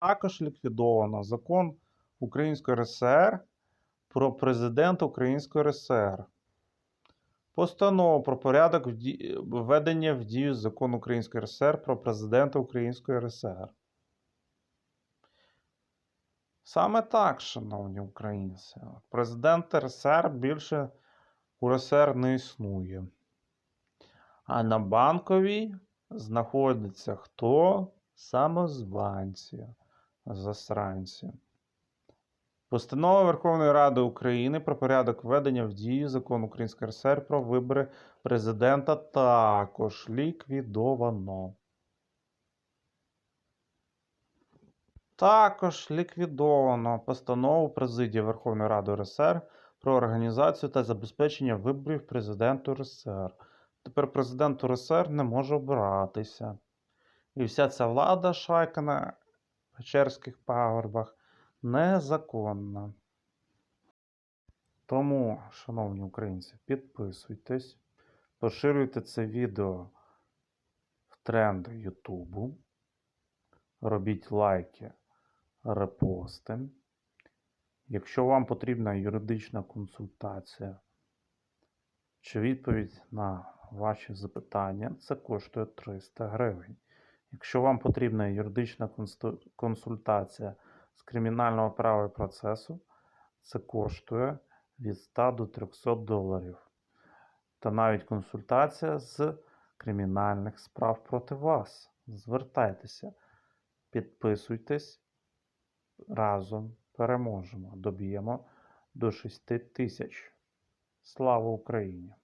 Також ліквідовано закон Української РСР про президента Української РСР. Постанова про порядок введення в дію закону Української РСР про президента Української РСР. Саме так, шановні українці, президент РСР більше у РСР не існує. А на банковій знаходиться хто? Самозванці, засранці. Постанова Верховної Ради України про порядок введення в дію закону Української РСР про вибори президента також ліквідовано. Також ліквідовано постанову Президії Верховної Ради РСР про організацію та забезпечення виборів президенту РСР. Тепер президент РСР не може обиратися. І вся ця влада шайка на Печерських пагорбах незаконна. Тому, шановні українці, підписуйтесь, поширюйте це відео в тренди Ютубу, робіть лайки, репости. Якщо вам потрібна юридична консультація чи відповідь на ваші запитання, це коштує 300 гривень. Якщо вам потрібна юридична консультація з кримінального права і процесу, це коштує від 100 до 300 доларів. Та навіть консультація з кримінальних справ проти вас. Звертайтеся, підписуйтесь, разом переможемо, доб'ємо до 6 тисяч. Слава Україні!